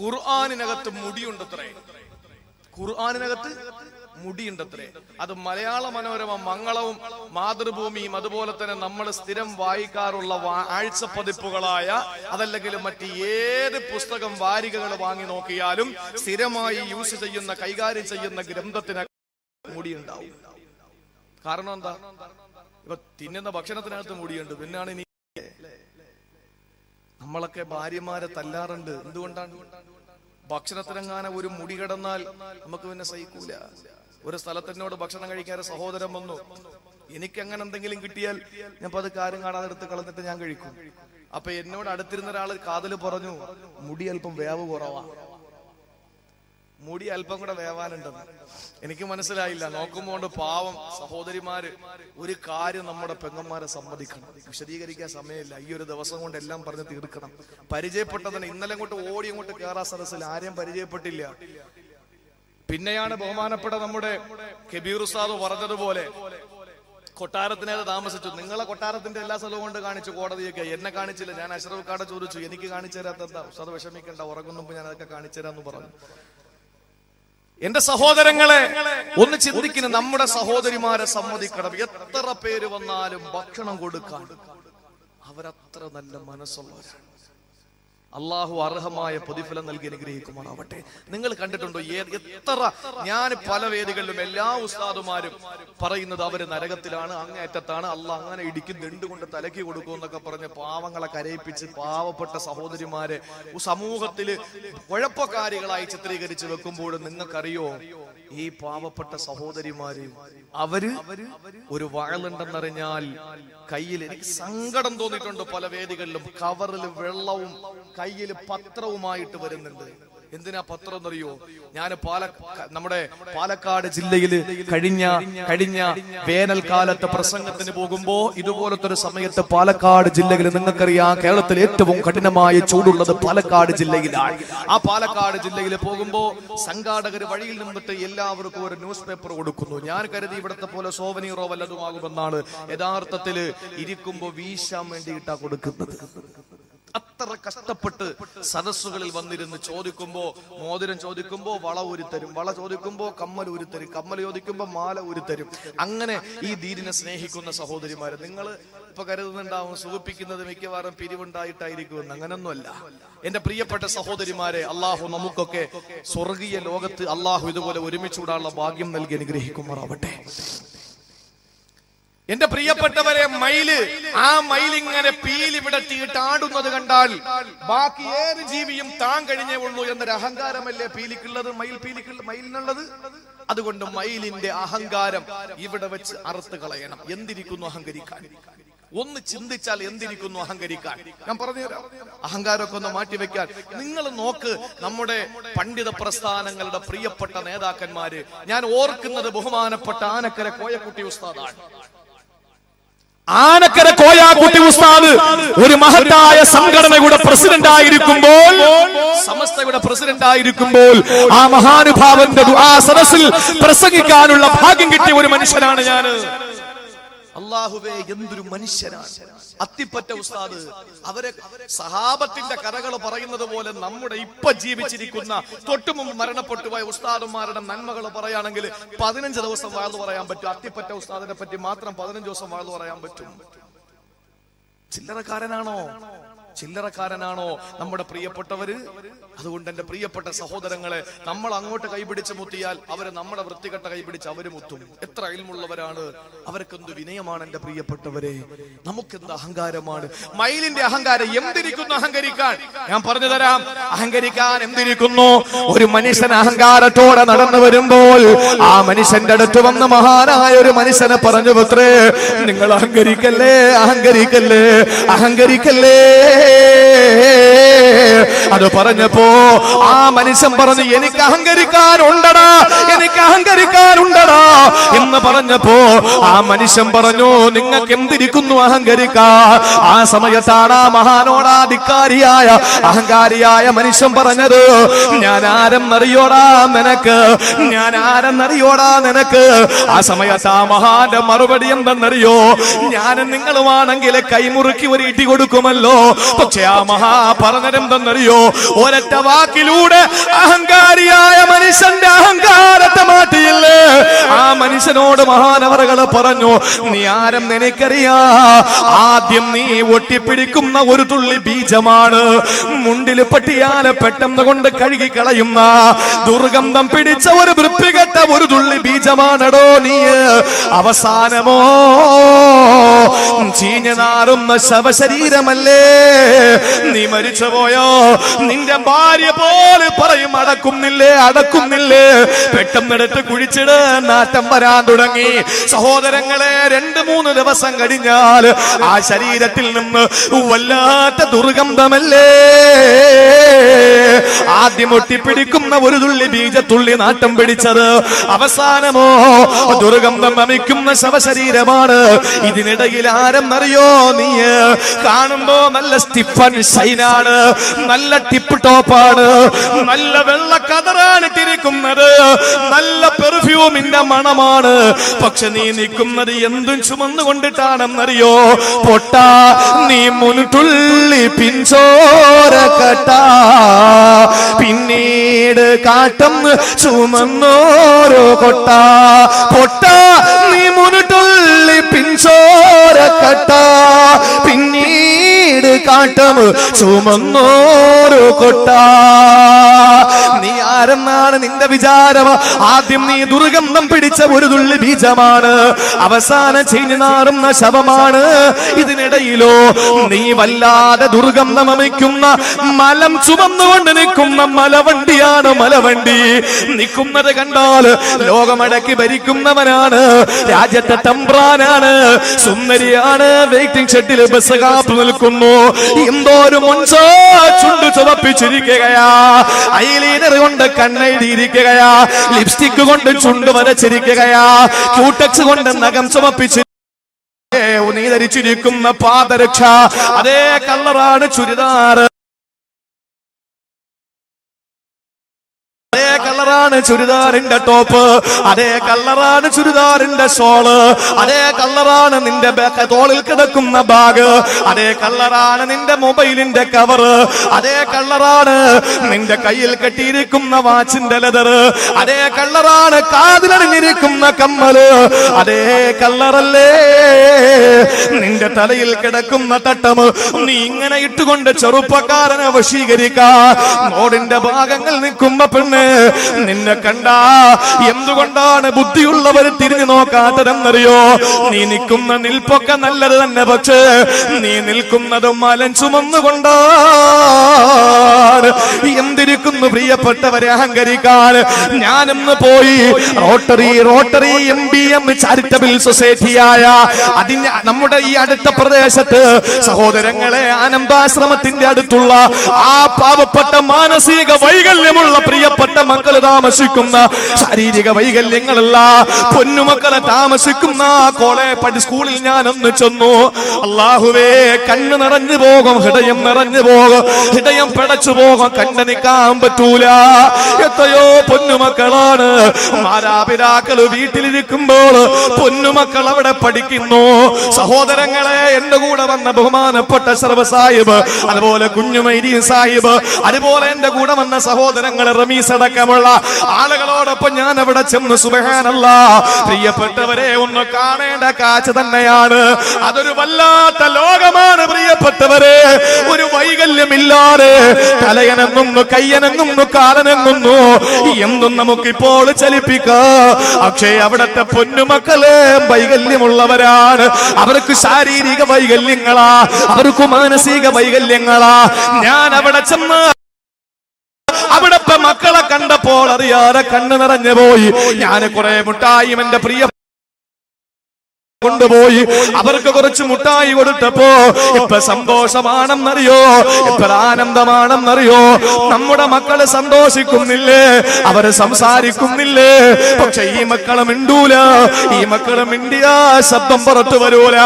ഖുർആാനിനകത്ത് മുടിയുണ്ടത്രേ. ഖുർആാനിനകത്ത് മുടിയുണ്ടത്രേ. അത് മലയാള മനോരമ മംഗളവും മാതൃഭൂമിയും അതുപോലെ തന്നെ നമ്മൾ സ്ഥിരം വായിക്കാറുള്ള ആഴ്ച പതിപ്പുകളായ അതല്ലെങ്കിൽ മറ്റ് ഏത് പുസ്തകം വാരികകൾ വാങ്ങി നോക്കിയാലും സ്ഥിരമായി യൂസ് ചെയ്യുന്ന കൈകാര്യം ചെയ്യുന്ന ഗ്രന്ഥത്തിന് മുടിയുണ്ടാവും. കാരണം എന്താ? ഇപ്പൊ തിന്നുന്ന ഭക്ഷണത്തിനകത്ത് മുടിയുണ്ട്. പിന്നാണ് ഇനി നമ്മളൊക്കെ ഭാര്യമാരെ തല്ലാറുണ്ട്. എന്തുകൊണ്ടാണ്? ഭക്ഷണത്തിനെങ്ങാനും ഒരു മുടി കിടന്നാൽ നമുക്ക് പിന്നെ സഹിക്കൂല. ഒരു സ്ഥലത്തിനോട് ഭക്ഷണം കഴിക്കാൻ ഒരു സഹോദരൻ വന്നു. എനിക്ക് അങ്ങനെ എന്തെങ്കിലും കിട്ടിയാൽ ഞാൻ അത് കാര്യം കാണാതെ എടുത്ത് കളഞ്ഞിട്ട് ഞാൻ കഴിക്കും. അപ്പൊ എന്നോട് അടുത്തിരുന്ന ഒരാൾ കാതൽ പറഞ്ഞു മുടി അല്പം വേവ് കുറവാ. മുടി അല്പം കൂടെ വേവാനുണ്ടെന്ന്. എനിക്ക് മനസ്സിലായില്ല. നോക്കുമ്പോൾ പാവം സഹോദരിമാര് ഒരു കാര്യം നമ്മുടെ പെങ്ങന്മാരെ സമ്മതിക്കണം. വിശദീകരിക്കാൻ സമയമില്ല. ഈ ഒരു ദിവസം കൊണ്ട് എല്ലാം പറഞ്ഞ് തീർക്കണം. പരിചയപ്പെട്ടതിന് ഇന്നലെ അങ്ങോട്ട് ഓടി അങ്ങോട്ട് കേറാ സദസ്സിൽ ആരെയും പരിചയപ്പെട്ടില്ല. പിന്നെയാണ് ബഹുമാനപ്പെട്ട നമ്മുടെ കബീർ ഉസ്താദ് പറഞ്ഞതുപോലെ കൊട്ടാരത്തിനേത് താമസിച്ചു. നിങ്ങളെ കൊട്ടാരത്തിന്റെ എല്ലാ സ്ഥലവും കൊണ്ട് കാണിച്ചു കോടതിയൊക്കെ. എന്നെ കാണിച്ചില്ല. ഞാൻ അഷ്റഫ് കാട ചോദിച്ചു. എനിക്ക് കാണിച്ചു തരാത്ത എന്താ? ഉസ്താദ് വിഷമിക്കണ്ട. ഉറങ്ങുന്നുമ്പ് ഞാൻ അതൊക്കെ കാണിച്ചു തരാന്ന് പറഞ്ഞു. എന്റെ സഹോദരങ്ങളെ ഒന്ന് ചിന്തിക്കുന്ന നമ്മുടെ സഹോദരിമാരെ സമ്മതിക്കണം. എത്ര പേര് വന്നാലും ഭക്ഷണം കൊടുക്കാൻ. അവരത്ര നല്ല മനസ്സുള്ളവരാണ്. അള്ളാഹു അർഹമായ പ്രതിഫലം നൽകി അനുഗ്രഹിക്കുമാറാവട്ടെ. നിങ്ങൾ കണ്ടിട്ടുണ്ടോ എത്ര ഞാൻ പല വേദികളിലും എല്ലാ ഉസ്താദുമാരും പറയുന്നത് അവർ നരകത്തിലാണ് അങ്ങേറ്റത്താണ് അള്ളാഹ് അങ്ങനെ ഇടിക്കും ദണ്ടുകൊണ്ട് തലക്കി കൊടുക്കും എന്നൊക്കെ പറഞ്ഞ് പാവങ്ങളെ കരയിപ്പിച്ച് പാവപ്പെട്ട സഹോദരിമാരെ സമൂഹത്തിൽ കുഴപ്പക്കാരികളായി ചിത്രീകരിച്ച് വെക്കുമ്പോഴും നിങ്ങൾക്കറിയോ? ഈ പാവപ്പെട്ട സഹോദരിമാര് അവർ ഒരു വാഴലുണ്ടെന്നറിഞ്ഞാൽ കയ്യിൽ എനിക്ക് സങ്കടം തോന്നിയിട്ടുണ്ട് പല വേദികളിലും. കവറിൽ വെള്ളവും കയ്യിൽ പത്രവുമായിട്ട് വരുന്നുണ്ട്. എന്തിനാ പത്രം എന്നറിയോ? ഞാൻ പാല നമ്മുടെ പാലക്കാട് ജില്ലയിൽ കഴിഞ്ഞ കഴിഞ്ഞ വേനൽക്കാലത്ത് പ്രസംഗത്തിന് പോകുമ്പോ ഇതുപോലത്തെ ഒരു സമയത്ത് പാലക്കാട് ജില്ലയിൽ നിങ്ങൾക്കറിയാം കേരളത്തിൽ ഏറ്റവും കഠിനമായ ചൂടുള്ളത് പാലക്കാട് ജില്ലയിലാണ്. ആ പാലക്കാട് ജില്ലയിൽ പോകുമ്പോ സംഘാടകർ വഴിയിൽ നിന്നിട്ട് എല്ലാവർക്കും ഒരു ന്യൂസ് പേപ്പർ കൊടുക്കുന്നു. ഞാൻ കരുതി ഇവിടത്തെ പോലെ സോവനീറോ വല്ലതുമാകുമെന്നാണ് യഥാർത്ഥത്തിൽ ഇരിക്കുമ്പോ വീശാൻ വേണ്ടിയിട്ടാ കൊടുക്കുന്നത്. അത്ര കഷ്ടപ്പെട്ട് സദസ്സുകളിൽ വന്നിരുന്ന് ചോദിക്കുമ്പോ മോതിരം ചോദിക്കുമ്പോ വള ഉരുത്തരും വള ചോദിക്കുമ്പോ കമ്മൽ ഉരുത്തരും കമ്മൽ ചോദിക്കുമ്പോ മാല ഉരുത്തരും അങ്ങനെ ഈ ദീനിനെ സ്നേഹിക്കുന്ന സഹോദരിമാരെ നിങ്ങൾ ഇപ്പൊ കരുതുന്നുണ്ടാവും സുഖിപ്പിക്കുന്നത് മിക്കവാറും പിരിവുണ്ടായിട്ടായിരിക്കുമെന്ന്. അങ്ങനൊന്നുമല്ല. എന്റെ പ്രിയപ്പെട്ട സഹോദരിമാരെ അള്ളാഹു നമുക്കൊക്കെ സ്വർഗീയ ലോകത്ത് അള്ളാഹു ഇതുപോലെ ഒരുമിച്ചുകൂടാനുള്ള ഭാഗ്യം നൽകി അനുഗ്രഹിക്കുമാറാവട്ടെ. എന്റെ പ്രിയപ്പെട്ടവരെ മയിൽ ആ മയിലിങ്ങനെ പീലി വിടത്തിയിട്ട് ആടുന്നത് കണ്ടാൽ ബാക്കി ഏത് ജീവിയും താൻ കഴിഞ്ഞേ ഉള്ളൂ എന്നൊരു അഹങ്കാരമല്ലേ പീലിക്കുള്ളത്? മയിൽ പീലിക്കുള്ള മയിലിനുള്ളത്? അതുകൊണ്ട് മയിലിന്റെ അഹങ്കാരം ഇവിടെ വെച്ച് അറുത്ത് കളയണം. എന്തിരിക്കുന്നു അഹങ്കരിക്കാൻ? ഒന്ന് ചിന്തിച്ചാൽ എന്തിരിക്കുന്നു അഹങ്കരിക്കാൻ? ഞാൻ പറഞ്ഞു അഹങ്കാരമൊക്കെ ഒന്ന് മാറ്റിവെക്കാൻ. നിങ്ങൾ നോക്ക് നമ്മുടെ പണ്ഡിത പ്രസ്ഥാനങ്ങളുടെ പ്രിയപ്പെട്ട നേതാക്കന്മാര്. ഞാൻ ഓർക്കുന്നത് ബഹുമാനപ്പെട്ട ആനക്കര കോയക്കുട്ടി ഉസ്താദാണ്. ആനക്കര കോയാക്കുട്ടി ഉസ്താദ് ഒരു മഹത്തായ സംഘടനയുടെ പ്രസിഡന്റ് ആയിരിക്കുമ്പോൾ സമസ്തയുടെ പ്രസിഡന്റ് ആയിരിക്കുമ്പോൾ ആ മഹാനുഭാവന്റെ സദസ്സിൽ പ്രസംഗിക്കാനുള്ള ഭാഗ്യം കിട്ടിയ ഒരു മനുഷ്യനാണ് ഞാൻ അള്ളാഹുവേ എന്തൊരു മനുഷ്യനാണ്. അത്തിപ്പറ്റ ഉസ്താദ് അവരെ സഹാബത്തിന്റെ കഥകൾ പറയുന്നത് പോലെ നമ്മുടെ ഇപ്പൊ ജീവിച്ചിരിക്കുന്ന തൊട്ടു മുമ്പ് മരണപ്പെട്ടു പോയ ഉസ്താദന്മാരുടെ നന്മകൾ പറയുകയാണെങ്കിൽ പതിനഞ്ച് ദിവസം വാഴ്ന്നു പറയാൻ പറ്റും. അത്തിപ്പറ്റ ഉസ്താദിനെ പറ്റി മാത്രം പതിനഞ്ച് ദിവസം വാഴ്ന്നു പറയാൻ പറ്റും. ചില്ലറക്കാരനാണോ? ചില്ലറക്കാരനാണോ നമ്മുടെ പ്രിയപ്പെട്ടവര്? അതുകൊണ്ട് എന്റെ പ്രിയപ്പെട്ട സഹോദരങ്ങളെ നമ്മൾ അങ്ങോട്ട് കൈപിടിച്ച് മുത്തിയാൽ അവർ നമ്മുടെ വൃത്തികെട്ട കൈപിടിച്ച് അവർ മുത്തും. എത്ര അയൽമുള്ളവരാണ്? അവർക്കെന്ത് വിനയമാണ് എന്റെ പ്രിയപ്പെട്ടവരെ? നമുക്കെന്ത് അഹങ്കാരമാണ്? മയിലിന്റെ അഹങ്കാരം എന്തിരിക്കുന്നു അഹങ്കരിക്കാൻ? ഞാൻ പറഞ്ഞു തരാം. അഹങ്കരിക്കാൻ എന്തിരിക്കുന്നു? ഒരു മനുഷ്യൻ അഹങ്കാരത്തോടെ നടന്നു വരുമ്പോൾ ആ മനുഷ്യന്റെ അടുത്ത് വന്ന് മഹാനായ ഒരു മനുഷ്യനെ പറഞ്ഞു പത്രേ നിങ്ങൾ അഹങ്കരിക്കല്ലേ? അഹങ്കരിക്കല്ലേ? അഹങ്കരിക്കല്ലേ? അത് പറഞ്ഞപ്പോ ആ മനുഷ്യൻ പറഞ്ഞു എനിക്ക് അഹങ്കരിക്കാനുണ്ടടാ എനിക്ക് അഹങ്കരിക്കാനുണ്ടടാ എന്ന് പറഞ്ഞപ്പോ ആ മനുഷ്യൻ പറഞ്ഞു നിങ്ങൾക്ക് എന്തിരിക്കുന്നു അഹങ്കരിക്കാ? ആ സമയത്താണ് ആ മഹാനോടാധികാരിയായ അഹങ്കാരിയായ മനുഷ്യൻ പറഞ്ഞത് ഞാൻ ആരെന്നറിയോടാ നിനക്ക്? ഞാൻ ആരെന്നറിയോടാ നിനക്ക്? ആ സമയത്ത് ആ മഹാന്റെ മറുപടി എന്തെന്നറിയോ? ഞാൻ നിങ്ങളുമാണെങ്കിൽ കൈമുറുക്കി ഒരു ഇടി കൊടുക്കുമല്ലോ പക്ഷെ ആ മഹാ തന്നറിയോ? ഒരൊറ്റ വാക്കിലൂടെ അഹങ്കാരിയായ മനുഷ്യന്റെ അഹങ്കാരത്തെ മാറ്റിയില്ലേ? ആ മനുഷ്യനോട് മഹാനവറുകൾ പറഞ്ഞു നീ ആരം നിനക്കറിയാ? ആദ്യം നീ ഒട്ടിപ്പിടിക്കുന്ന ഒരു തുള്ളി ബീജമാണ്. മുണ്ടിൽ പട്ടിയാലെ പെട്ടെന്ന് കൊണ്ട് കഴുകി കളയുന്ന ദുർഗന്ധം പിടിച്ച ഒരു വൃത്തികെട്ട ഒരു തുള്ളി ബീജമാണടോ നീ. അവസാനമോ? ചീഞ്ഞ നാറുന്ന ശവശരീരമല്ലേ? നീ മരിച്ചു പോയോ നിന്റെ ഭാര്യ പോലെ പറയും അടക്കുന്നില്ലേ അടക്കുന്നില്ലേ? പെട്ടെന്ന് എടുത്ത് കുഴിച്ചിട് നാറ്റം വരാൻ തുടങ്ങി. സഹോദരങ്ങളെ രണ്ട് മൂന്ന് ദിവസം കഴിഞ്ഞാൽ ആ ശരീരത്തിൽ നിന്ന് വല്ലാത്ത ദുർഗന്ധമല്ലേ? ആദ്യം ഒട്ടിപ്പിടിക്കുന്ന ഒരു തുള്ളി ബീജത്തുള്ളി നാട്ടം പിടിച്ചത്. അവസാനമോ ദുർഗന്ധം വമിക്കുന്ന ശവശരീരമാണ്. ഇതിനിടയിൽ ആരെന്നറിയോ? നീ കാണുമ്പോ നല്ല സ്റ്റിഫൻ ഷൈനാണ് നല്ല ടിപ്പ് ടോപ്പാണ്. നല്ല വെള്ള കതറാണ് ഇട്ടിരിക്കുന്നത് നല്ല പെർഫ്യൂമിന്റെ മണമാണ്. പക്ഷെ നീ നിൽക്കുന്നത് എന്തും ചുമന്നു കൊണ്ടിട്ടാണെന്നറിയോ പൊട്ട നീ മുനുട്ടുള്ളി പിഞ്ചോര കട്ട. പിന്നീട് കാട്ടം ചുമന്നോരോ കൊട്ട. പൊട്ട നീ മുനുട്ടുള്ളി പിഞ്ചോര കട്ട. പിന്നീട് കാട്ടം ചുമന്നോരു കൊട്ട. നീ ആരെന്നാണ് നിന്റെ വിചാരം ആദ്യം നീ ദുർഗന്ധം പിടിച്ച ഒരു തുള്ളി ബീജമാണ്. അവസാന ചെയ്ഞ്ഞു നാറുന്ന ശവമാണ്. ഇതിനിടയിലോ നീ വല്ലാതെ ദുർഗന്ധം അമിക്കുന്ന മലം ചുമന്നുകൊണ്ട് നിൽക്കുന്ന മലവണ്ടിയാണ് മലവണ്ടി. നിൽക്കുന്നത് കണ്ടാൽ ലോകമടക്കി ഭരിക്കുന്നവനാണ്. രാജ്യത്തെ തമ്പ്രാനാണ്. സുന്ദരിയാണ്. വെയിറ്റിംഗ് ഷെഡിൽ ബസ് കാത്തു നിൽക്കുന്നു. എന്തോ ഒരു മുൻസോ ചുണ്ട് ചുവപ്പിച്ചിരിക്കുകയാ. ഐലീനർ കൊണ്ട് കണ്ണെഴുതിയിരിക്കുകയാ. ലിപ്സ്റ്റിക് കൊണ്ട് ചുണ്ട് വരച്ചിരിക്കുകയാ. ക്യൂട്ടക്സ് കൊണ്ട് നഖം ചുവപ്പിച്ചിരിക്കുക നീ ധരിച്ചിരിക്കുന്ന പാദരക്ഷ. അതേ കളറാണ് ചുരിദാർ കളറാണ് ചുരിദാറിന്റെ ടോപ്പ്. അതേ കളറാണ് ചുരിദാറിന്റെ ഷോൾ. അതേ കളറാണ് നിന്റെ തോളിൽ കിടക്കുന്ന ബാഗ്. അതേ കളറാണ് നിന്റെ മൊബൈലിന്റെ കവർ അതേ കളറാണ് നിന്റെ കയ്യിൽ കെട്ടിയിരിക്കുന്ന വാച്ചിന്റെ ലെതർ അതേ കളറാണ് കാതിലണിഞ്ഞിരിക്കുന്ന കമ്മൽ. അതേ കളറല്ലേ നിന്റെ തലയിൽ കിടക്കുന്ന തട്ടം നീ ഇങ്ങനെ ഇട്ടുകൊണ്ട് ചെറുപ്പക്കാരനെ വശീകരിക്കാ. മോടിന്റെ ഭാഗങ്ങൾ നിൽക്കുമ്പോ പെണ്ണ് നിന്നെ കണ്ട എന്തുകൊണ്ടാണ് ബുദ്ധിയുള്ളവർ തിരിഞ്ഞു നോക്കാത്തതെന്നറിയോ? നീ നിൽക്കുന്ന നിൽപ്പൊക്കെ നല്ലത് തന്നെ പക്ഷേ നീ നിൽക്കുന്നതും മലൻ ചുമന്നുകൊണ്ടാണ്. എന്തിരിക്കുന്നു പ്രിയപ്പെട്ടവരെ അഹങ്കരിക്കാൻ? ഞാനിന്ന് പോയി Rotary Rotary M B M charitable സൊസൈറ്റിയായ അതിന് നമ്മുടെ ഈ അടുത്ത പ്രദേശത്ത് സഹോദരങ്ങളെ ആനന്ദാശ്രമത്തിന്റെ അടുത്തുള്ള ആ പാവപ്പെട്ട മാനസിക വൈകല്യമുള്ള പ്രിയപ്പെട്ട മക്കൾ താമസിക്കുന്ന ശാരീരിക വൈകല്യങ്ങളല്ല. പൊന്നുമക്കളെ താമസിക്കുന്ന കോളേ പഠി സ്കൂളിൽ ഞാൻ ഒന്ന് ചെന്നു. അള്ളാഹുവേ കണ്ണ് നിറഞ്ഞു പോകും ഹൃദയം നിറഞ്ഞു പോകും. ഹൃദയം പിടച്ചു പോകും കണ്ടു നിൽക്കാൻ പറ്റൂല. എത്രയോ പൊന്നുമക്കളാണ്. മാതാപിതാക്കൾ വീട്ടിലിരിക്കുമ്പോൾ പൊന്നുമക്കൾ അവിടെ പഠിക്കുന്നു. സഹോദരങ്ങളെ എന്റെ കൂടെ വന്ന ബഹുമാനപ്പെട്ട സർവ സാഹിബ് അതുപോലെ കുഞ്ഞുമൈരി സാഹിബ് അതുപോലെ എന്റെ കൂടെ വന്ന സഹോദരങ്ങൾ റമീസ് അടക്കമുള്ള ആളുകളോടൊപ്പം ഞാൻ അവിടെ ചെന്ന് സുബഹാനല്ല. പ്രിയപ്പെട്ടവരെ ഒന്ന് കാണേണ്ട കാഴ്ച തന്നെയാണ്. അതൊരു വല്ലാത്ത ലോകമാണ് പ്രിയപ്പെട്ടവരെ. ഒരു വൈകല്യമില്ലാതെ തലയനങ്ങുന്നു കയ്യനങ്ങുന്നു കാലനങ്ങുന്നു. എന്തും നമുക്കിപ്പോൾ ചലിപ്പിക്കാം. പക്ഷേ അവിടത്തെ പൊന്നുമക്കൾ വൈകല്യമുള്ളവരാണ്. അവർക്ക് ശാരീരിക വൈകല്യങ്ങളാ. അവർക്ക് മാനസിക വൈകല്യങ്ങളാ. ഞാൻ അവിടെ ചെന്ന് കണ്ടപ്പോൾ അറിയാതെ കണ്ണു നിറഞ്ഞു പോയി. ഞാൻ കുറെ മുട്ടായി എന്റെ പ്രിയ കൊണ്ടുപോയി. അവർക്ക് കുറച്ച് മുട്ടായി കൊടുത്തപ്പോ ഇപ്പൊ സന്തോഷമാണെന്നറിയോ? ഇപ്പൊ ആനന്ദമാണെന്നറിയോ? നമ്മുടെ മക്കൾ സന്തോഷിക്കുന്നില്ലേ? അവർ സംസാരിക്കുന്നില്ലേ? പക്ഷെ ഈ മക്കളെ മിണ്ടൂല. ഈ മക്കളെ മിണ്ടിയ ശബ്ദം പുറത്തു വരൂല.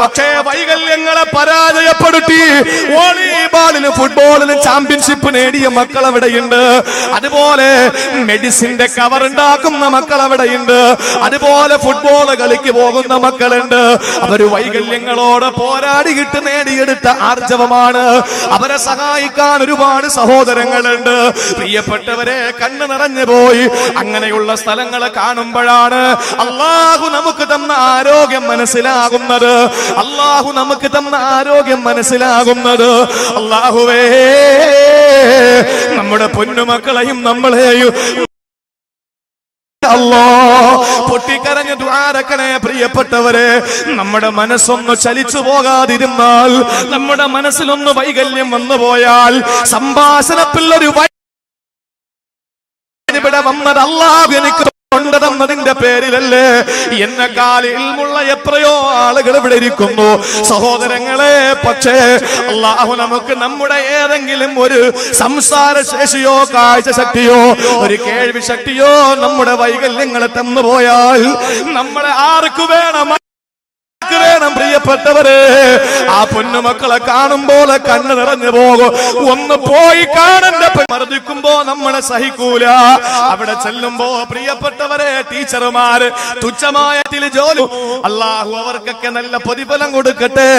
പക്ഷേ വൈകല്യങ്ങളെ പരാജയപ്പെടുത്തി വോളിബോളിന് ഫുട്ബോളിന് ചാമ്പ്യൻഷിപ്പ് നേടിയ മക്കൾ അവിടെയുണ്ട് അതുപോലെ മെഡിസിന്റെ കവർ ഉണ്ടാക്കുന്ന മക്കൾ അവിടെയുണ്ട് അതുപോലെ ഫുട്ബോൾ കളിക്ക് പോകുന്ന മക്കൾ മക്കളുണ്ട് അവർ വൈകല്യങ്ങളോട് പോരാടിയിട്ട് നേടിയെടുത്ത ആർജവമാണ്. അവരെ സഹായിക്കാൻ ഒരുപാട് സഹോദരങ്ങളുണ്ട്. പ്രിയപ്പെട്ടവരെ കണ്ണു നിറഞ്ഞു പോയി. അങ്ങനെയുള്ള സ്ഥലങ്ങളെ കാണുമ്പോഴാണ് അള്ളാഹു നമുക്ക് തന്ന ആരോഗ്യം മനസ്സിലാകുന്നത്. അള്ളാഹു നമുക്ക് തന്ന ആരോഗ്യം മനസ്സിലാകുന്നത്. അള്ളാഹുവേ നമ്മുടെ പൊന്നുമക്കളെയും നമ്മളെയും അല്ലോ പൊട്ടിക്കരഞ്ഞ് ദ്വാരക്കണേ പ്രിയപ്പെട്ടവരെ നമ്മുടെ മനസ്സൊന്ന് ചലിച്ചു പോകാതിരുന്നാൽ നമ്മുടെ മനസ്സിലൊന്ന് വൈകല്യം വന്നു പോയാൽ സംഭാഷണത്തിൽ ഒരു വൈ- ഇവിടെ വന്നത് അല്ലാഹു എനിക്ക് കൊണ്ടതെന്നതിന്റെ പേരിലല്ലേ? എന്നെക്കാൾ ഇൽമുള്ള എത്രയോ ആളുകൾ ഇവിടെ ഇരിക്കുന്നു. സഹോദരങ്ങളെ പക്ഷേ അള്ളാഹു നമുക്ക് നമ്മുടെ ഏതെങ്കിലും ഒരു സംസാര ശേഷിയോ കാഴ്ച ശക്തിയോ ഒരു കേൾവി ശക്തിയോ നമ്മുടെ വൈകല്യങ്ങളെ തന്നു പോയാൽ നമ്മളെ ആർക്ക് വേണം? ആർക്ക് വേണം പ്രിയപ്പെട്ടവരെ. ആ പൊന്നുമക്കളെ കാണുമ്പോൾ കണ്ണ് നിറഞ്ഞു പോകും. ഒന്ന് പോയി കാണന്റെ മർദ്ദിക്കുമ്പോ നമ്മളെ സഹിക്കൂല. അവിടെ ചെല്ലുമ്പോ പ്രിയപ്പെട്ടവരെ ടീച്ചർമാര് തുച്ഛമായ ജോലി അള്ളാഹു അവർക്കൊക്കെ നല്ല പ്രതിഫലം കൊടുക്കട്ടെ.